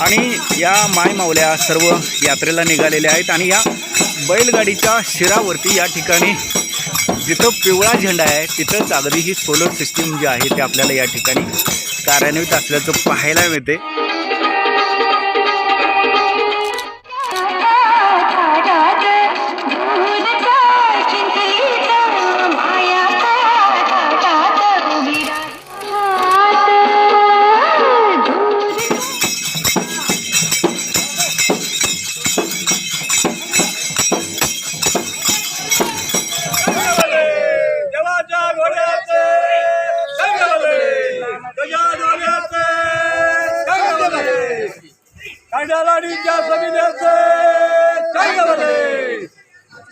आणि या मायमावल्या सर्व यात्रेला निघालेल्या आहेत आणि या बैलगाडीच्या शिरावरती या ठिकाणी जिथं पिवळा झेंडा आहे तिथंच अगदी ही सोलर सिस्टीम जी आहे ते आपल्याला या ठिकाणी कार्यान्वित असल्याचं पाहायला मिळते.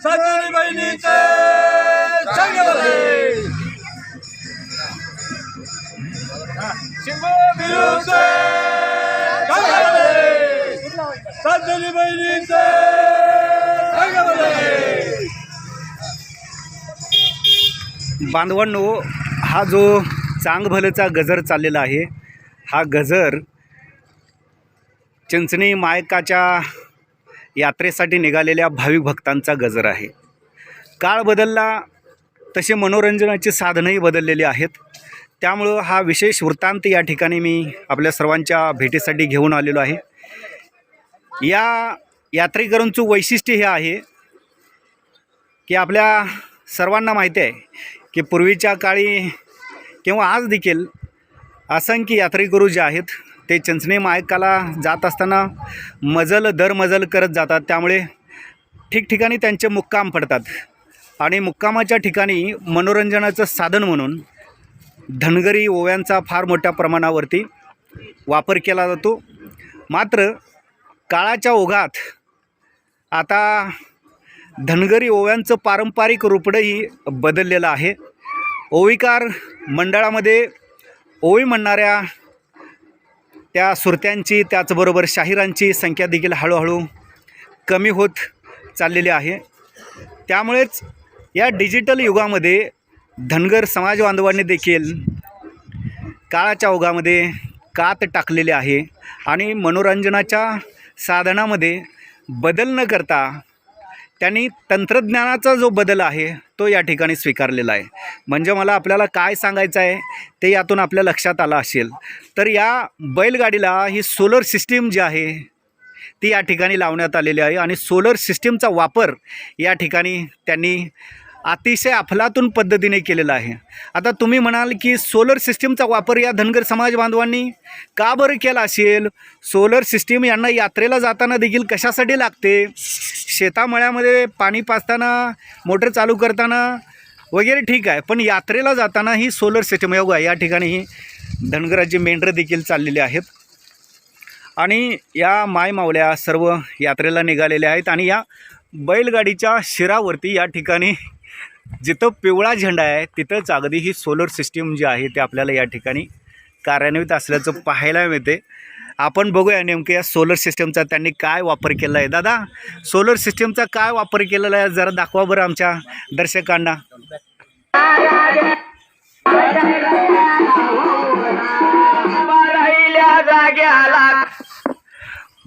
सचिनी बहिणीचे संगमले शिंगो बहिणीचे बांधवांनो हा जो चांगभलचा गजर चाललेला आहे हा गजर चिंचणी मायकाच्या यात्रेसाठी निघालेल्या भाविक भक्तांचा गजर आहे. काळ बदलला तसे मनोरंजनाची साधनंही बदललेली आहेत. त्यामुळं हा विशेष वृत्तांत या ठिकाणी मी आपल्या सर्वांच्या भेटीसाठी घेऊन आलेलो आहे. या यात्रेकरूंचं वैशिष्ट्य हे आहे की आपल्या सर्वांना माहिती आहे की पूर्वीच्या काळी किंवा आज देखील असंख्य यात्रेकरू जे आहेत ते चंचणे मायकाला जात असताना मजल दर मजल करत जातात. त्यामुळे ठिकठिकाणी त्यांचे मुक्काम पडतात. आणि मुक्कामाच्या ठिकाणी मनोरंजनाचं साधन म्हणून धनगरी ओव्यांचा फार मोठ्या प्रमाणावरती वापर केला जातो. मात्र काळाच्या ओघात आता धनगरी ओव्यांचं पारंपरिक रूपडंही बदललेलं आहे. ओविकार मंडळामध्ये ओवी म्हणणाऱ्या त्या सुरत्यांची त्याचबरोबर शाहिरांची संख्या देखील हळूहळू कमी होत चाललेली आहे. त्यामुळेच या डिजिटल युगामध्ये धनगर समाज बांधवांनी देखील काळाच्या ओघामध्ये कात टाकलेले आहे आणि मनोरंजनाच्या साधनामध्ये बदल न करता त्यांनी तंत्रज्ञानाचा जो बदल आहे तो या ठिकाणी स्वीकारलेला आहे. म्हणजे मला आपल्याला काय सांगायचं आहे ते यातून आपल्या लक्षात आलं असेल. तर या बैलगाडीला ही सोलर सिस्टीम जी आहे ती या ठिकाणी लावण्यात आलेली आहे आणि सोलर सिस्टीमचा वापर या ठिकाणी त्यांनी अतिशय अफलातून पद्धतीने केलेला आहे. आता तुम्ही म्हणाल की सोलर सिस्टीमचा वापर या धनगर समाज बांधवांनी का बरं केला असेल? सोलर सिस्टीम यांना यात्रेला जाताना देखील कशासाठी लागते? शेतामळ्यामध्ये पाणी पाजताना मोटर चालू करताना वगैरे ठीक आहे पण यात्रेला जाताना ही सोलर सिस्टीम योगा या ठिकाणी ही धनगराची मेंढरं देखील चाललेली आहेत. आणि या मायमावल्या सर्व यात्रेला निघालेल्या आहेत आणि या बैलगाडीच्या शिरावरती या ठिकाणी जिथं पिवळा झेंडा आहे तिथंच अगदी ही सोलर सिस्टीम जी आहे ते आपल्याला या ठिकाणी कार्यान्वित असल्याचं पाहायला मिळते. आपण बघूया नेमकं या सोलर सिस्टमचा त्यांनी काय वापर केला आहे. दादा सोलर सिस्टमचा काय वापर केलेला आहे? जरा दाखवा बरं आमच्या दर्शकांना.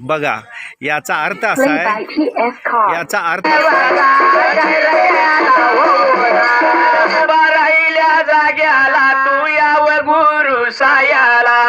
बघा याचा अर्थ असा आहे याचा अर्थ जाग्याला तू याव गुरु सायाला.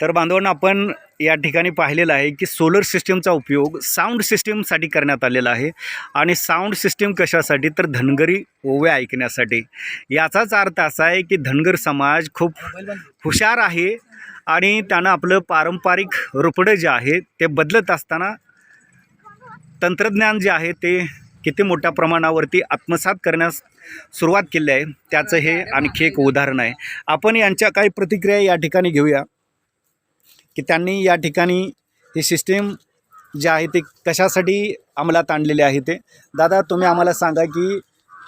तर बांधवांना आपण या ठिकाणी पाहिलेलं आहे की सोलर सिस्टीमचा उपयोग साऊंड सिस्टीमसाठी करण्यात आलेला आहे. आणि साऊंड सिस्टीम कशासाठी? तर धनगरी ओव्या ऐकण्यासाठी. याचाच अर्थ असा आहे की धनगर समाज खूप हुशार आहे. आणि त्यानं आपलं पारंपरिक रुपडं जे आहे ते बदलत असताना तंत्रज्ञान जे आहे ते किती मोठ्या प्रमाणावरती आत्मसात करण्यास सुरुवात केली आहे. त्याचं हे आणखी एक उदाहरण आहे. आपण यांच्या काही प्रतिक्रिया या ठिकाणी घेऊया की त्यांनी या ठिकाणी ही सिस्टीम जे आहे ते कशासाठी अंमलात आणलेले आहे ते. दादा तुम्ही आम्हाला सांगा की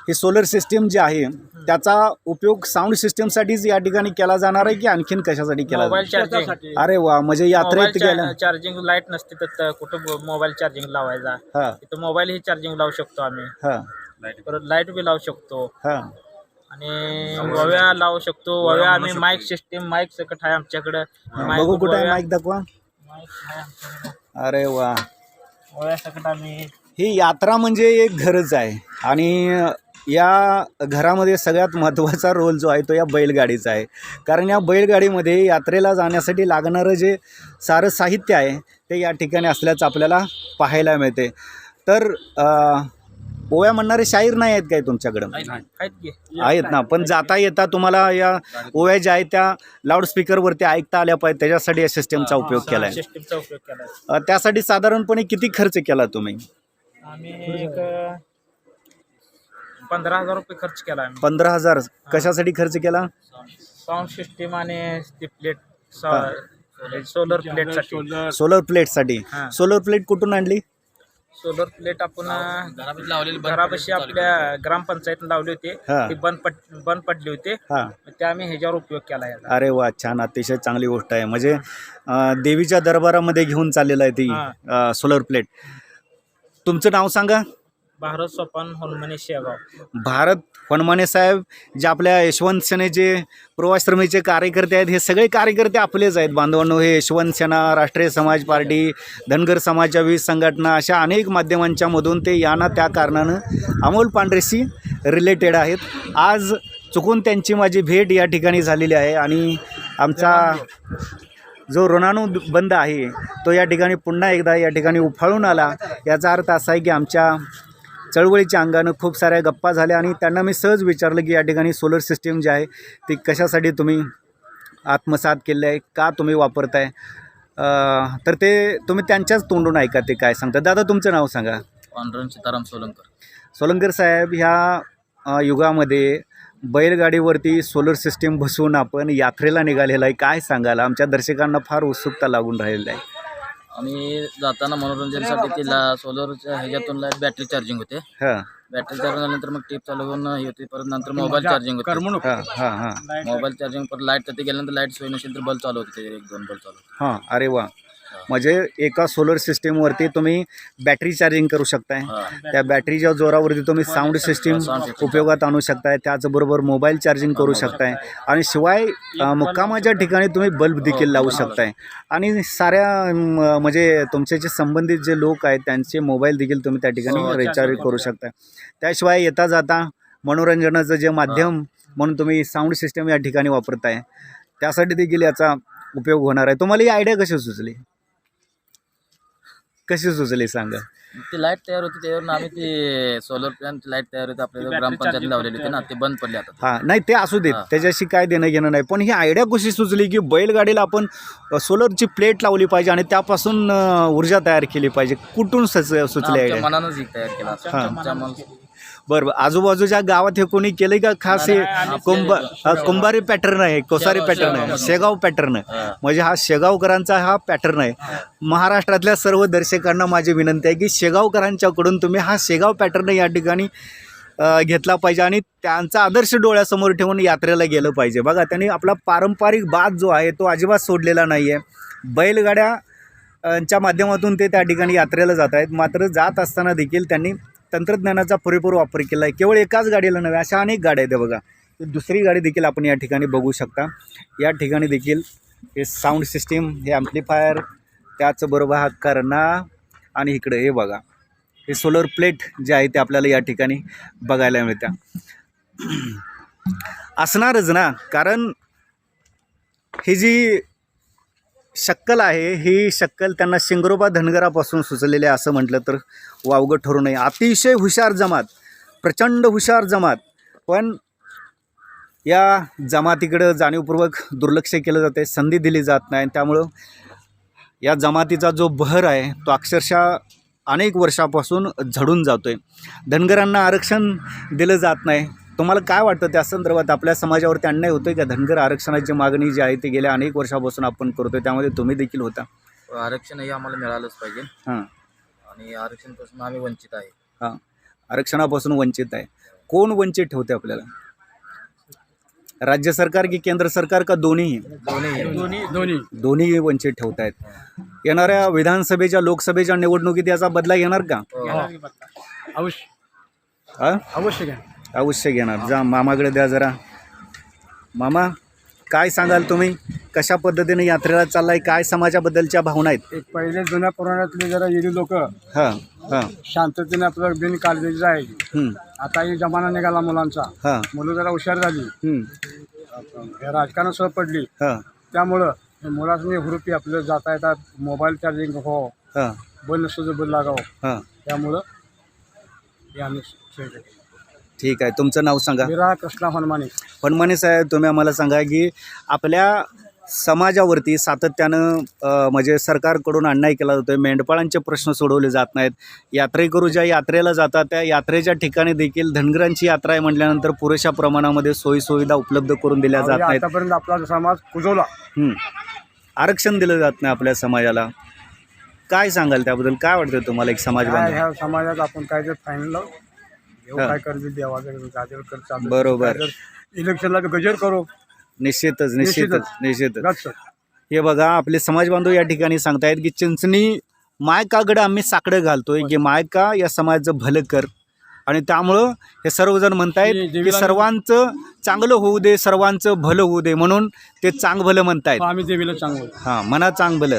ही सोलर सिस्टीम जी आहे त्याचा उपयोग साऊंड सिस्टीमसाठीच या ठिकाणी केला जाणार आहे की आणखीन कशासाठी केला मोबाईल जाणार चार्जिंग अरे वा म्हणजे यात्रेत गेल्या चार्जिंग लाइट नसते तर कुठं मोबाईल चार्जिंग लावायचा? हां. इथं मोबाईल ही चार्जिंग लावू शकतो आम्ही. हां. परत लाइट बी लावू शकतो. हां. आणि वव्या लावू शकतो. वव्या आम्ही माईक सिस्टीम माईक सकट आहे आमच्याकडं. बघू कुठं आहे माईक दाखवा. mic आहे आमच्याकडं. अरे वा. वव्या सकट आम्ही ही यात्रा म्हणजे एक घरच आहे. आणि या घरामध्ये सगळ्यात महत्त्वाचा रोल जो आहे तो या बैलगाडीचा आहे. कारण या बैलगाडीमध्ये यात्रेला जाण्यासाठी लागणारं जे सारं साहित्य आहे ते या ठिकाणी असल्याचं आपल्याला पाहायला मिळते. तर ओव्या म्हणणारे शाहीर नाही आहेत काय तुमच्याकडं? आहेत ना. पण जाता येता तुम्हाला या ओव्या ज्या आहेत त्या लाऊडस्पीकरवरती ऐकता आल्या पाहिजे त्याच्यासाठी या सिस्टमचा उपयोग केला आहे त्यासाठी साधारणपणे किती खर्च केला तुम्ही? पंधरा हजार रुपये खर्च केला आम्ही. पंधरा हजार. कशासाठी खर्च केला? साऊंड सिस्टीम आणि ती प्लेट सोलर प्लेटसाठी सोलर प्लेटसाठी हां. सोलर प्लेट कुठून आणली? सोलर प्लेट आपण लावलेली घरापाशी आपल्या ग्रामपंचायत लावले होते. हा. ती बंद पड बंद पडली होते. हां. ते आम्ही ह्याच्यावर उपयोग केला याचा. अरे वा छान. अतिशय चांगली गोष्ट आहे. म्हणजे अं, देवीच्या दरबारामध्ये घेऊन चाललेलं आहे ती हां. सोलर प्लेट तुमचं नाव सांगा. भारत सोपान हनुमाने शेगाव. भारत हनुमाने साहेब जे आपल्या यशवंत सेनेचे पूर्वाश्रमीचे कार्यकर्ते आहेत हे सगळे कार्यकर्ते आपलेच आहेत. बांधवांनो हे यशवंत सेना राष्ट्रीय समाज पार्टी धनगर समाजच्या विविध संघटना अशा अनेक माध्यमांच्या मधून ते यांना त्या कारणानं अमोल पांढरेशी रिलेटेड आहेत. आज चुकून त्यांची माझी भेट या ठिकाणी झालेली आहे आणि आमचा जो ऋणानुबंध आहे तो या ठिकाणी पुन्हा एकदा या ठिकाणी उफाळून आला. याचा अर्थ असा आहे की आमच्या चळवळीच्या अंगानं खूप साऱ्या गप्पा झाल्या आणि त्यांना मी सहज विचारलं की या ठिकाणी सोलर सिस्टीम जी आहे ती कशासाठी तुम्ही आत्मसात केले आहे का तुम्ही वापरताय? तर ते तुम्ही त्यांच्याच तोंडून ऐका ते काय सांगतात? दादा तुमचं नाव सांगा. पांडुरंग सीताराम सोलंकर. सोलंकर साहेब ह्या युगामध्ये बैलगाडीवरती सोलर सिस्टीम बसवून आपण यात्रेला निघालेला आहे. काय सांगाल? आमच्या दर्शकांना फार उत्सुकता लागून राहिलेली आहे. आम्ही जाताना मनोरंजनासाठी तिला सोलरच्या ह्याच्यातून लाइट बॅटरी चार्जिंग होते. हां. बॅटरी चार्जिंग झाल्यानंतर मग टीप चालू होऊन हे होते परत नंतर मोबाईल चार्जिंग होते. हां हां हां. मोबाईल चार्जिंग परत लाइट तिथे गेल्यानंतर लाइट सोय नसेल तर बल्ब चालू होते एक दोन बल्ब चालू होते. हां अरे वा. म्हणजे एका सोलर सिस्टीमवरती तुम्ही बॅटरी चार्जिंग करू शकताय. हा. त्या बॅटरीच्या जोरावरती तुम्ही साऊंड सिस्टीम उपयोगात आणू शकताय. त्याचबरोबर मोबाईल चार्जिंग करू शकताय. आणि शिवाय मुक्कामाच्या ठिकाणी तुम्ही बल्ब देखील लावू शकताय. आणि साऱ्या म्हणजे तुमचे जे संबंधित जे लोक आहेत त्यांचे मोबाईल देखील तुम्ही त्या ठिकाणी रिचार्ज करू शकताय. त्याशिवाय येता जाता मनोरंजनाचं जे माध्यम म्हणून तुम्ही साऊंड सिस्टम या ठिकाणी वापरताय त्यासाठी देखील याचा उपयोग होणार आहे. तुम्हाला ही आयडिया कशी सुचली? कशी सुचली सांगा? ती लाइट तयार होती त्यावरून आम्ही ती सोलर प्लॅन लाइट तयार होती आपल्या ग्रामपंचायत लावलेली होती ना ते बंद पडले आता. हां नाही ते असू देत. त्याच्याशी काय देणं घेणं नाही. पण ही आयडिया कशी सुचली की बैलगाडीला आपण सोलरची प्लेट लावली पाहिजे आणि त्यापासून ऊर्जा तयार केली पाहिजे. कुठून सच सुचली आयडिया मनानंच ही तयार केला. बरं बरं. आजूबाजूच्या गावात हे कोणी केलं का खास हे कुंभा कुंभारी पॅटर्न आहे कोसारी पॅटर्न आहे शेगाव. पॅटर्न हां. म्हणजे हा शेगावकरांचा हा पॅटर्न आहे. महाराष्ट्रातल्या सर्व दर्शकांना माझी विनंती आहे की शेगावकरांच्याकडून तुम्ही हा शेगाव पॅटर्न या ठिकाणी घेतला पाहिजे आणि त्यांचा आदर्श डोळ्यासमोर ठेवून यात्रेला गेलं पाहिजे. बघा त्यांनी आपला पारंपरिक बाज जो आहे तो अजिबात सोडलेला नाही आहे बैलगाड्या च्या माध्यमातून ते त्या ठिकाणी यात्रेला जात आहेत. मात्र जात असताना देखील त्यांनी तंत्रज्ञानाचा पुरेपूर वापर केला आहे केवळ एकाच गाडीला नव्हे अशा अनेक गाड्या आहेत बघा. दुसरी गाडी देखील आपण या ठिकाणी बघू शकता. या ठिकाणी देखील हे साऊंड सिस्टीम हे ॲम्प्लिफायर त्याचबरोबर हा करणा आणि इकडं हे बघा. हे सोलर प्लेट जे आहे ते आपल्याला या ठिकाणी बघायला मिळत्या. असणारच ना कारण ही जी शक्कल आहे. ही शक्कल त्यांना शिंगरोबा धनगरापासून सुचलेले आहे असं म्हटलं तर वावगं ठरू नये. अतिशय हुशार जमात प्रचंड हुशार जमात. पण या जमातीकडं जाणीवपूर्वक दुर्लक्ष केलं जाते संधी दिली जात नाही. त्यामुळं या जमातीचा जो बहर आहे तो अक्षरशः अनेक वर्षापासून झडून जातो आहे धनगरांना आरक्षण दिलं जात नाही. तुम्हाला काय वाटतं त्या संदर्भात? आपल्या समाजावरती अन्याय होतो आहे का? धनगर आरक्षणाची मागणी जी आहे ती गेल्या अनेक वर्षापासून आपण करतो त्यामध्ये तुम्ही देखील होता. आरक्षणही आम्हाला मिळालंच पाहिजे. हां. आणि आरक्षणपासून आम्ही वंचित आहे. हां. आरक्षणापासून वंचित आहे. कोण वंचित ठेवते आपल्याला? राज्य सरकार की केंद्र सरकार का दोन्ही? दोन्ही. दोन्ही वंचित ठेवत आहेत येणाऱ्या विधानसभेच्या लोकसभेच्या निवडणुकीत याचा बदला घेणार का? अवश्य. हा? अवश्य घ्या अवश्य घेणार. जा मामाकडे द्या जरा. मामा काय सांगाल तुम्ही? कशा पद्धतीने यात्रेला चाललाय? काय समाजाबद्दलच्या भावना आहेत? एक पहिले जुन्या पुराणातले जरा येडी लोक. हां हां. शांततेने आपलं बिन काळजी जायची हं, आता ही जमाना निघाला मुलांचा. हां. मुलं जरा हुशार झाली. हे राजकारण सह पडली. हां. त्यामुळं हे मुलांनी हुरुपी आपलं जाता येतात मोबाईल चार्जिंग हो हां. बंद सुद्धा बंद लागावं. हां. त्यामुळं हे आम्ही सोय केली. ठीक आहे. तुमचं नाव सांगा. विरा कृष्णा हनुमाने. फडमाने साहेब तुम्ही आम्हाला सांगा की आपल्या समाजावरती सातत्यानं अ, म्हणजे सरकारकडून अन्याय केला जातो मेंढपाळांचे प्रश्न सोडवले जात नाहीत. यात्रेकरू ज्या यात्रेला जातात त्या यात्रेच्या ठिकाणी देखील धनगरांची यात्रा आहे म्हटल्यानंतर पुरेशा प्रमाणामध्ये सोयीसुविधा उपलब्ध करून दिल्या जात नाहीत. आतापर्यंत आपला समाज कुजवला. हं. आरक्षण दिलं जात नाही आपल्या समाजाला. काय सांगाल त्याबद्दल? काय वाटतं तुम्हाला एक समाज काय बांधव ह्या समाजात आपण काय ते फाईन हा. काय कर्ज देवाचं गाजर बरोबर. इलेक्शनला गजर करू. निश्चितच निश्चितच. निश्चितच हे बघा आपले समाज बांधव या ठिकाणी सांगतायत की चिंचणी मायकाकडे आम्ही साकडं घालतोय की मायका या समाजाचं भलं कर. आणि त्यामुळं हे सर्वजण म्हणतायत हे की सर्वांचं चांगलं होऊ दे सर्वांचं भलं होऊ दे म्हणून ते चांग भलं म्हणतायत. आम्ही देवीला चांगलं हां मना चांग भलं.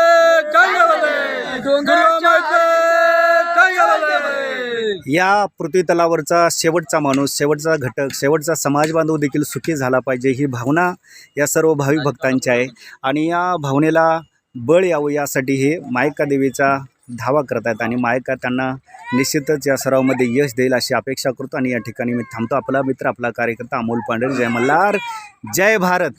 या पृथ्वीतलावरचा शेवटचा माणूस शेवटचा घटक शेवटचा समाज बांधव देखील सुखी झाला पाहिजे ही भावना या सर्व भाविक भक्तांची आहे. आणि या भावनेला बळ यावं यासाठी हे मायका देवीचा धावा करत आहेत आणि मायका त्यांना निश्चितच या सरावामध्ये यश देईल अशी अपेक्षा करतो. आणि या ठिकाणी मी थांबतो. आपला मित्र आपला कार्यकर्ता अमोल पांढरे. जय मल्हार जय भारत.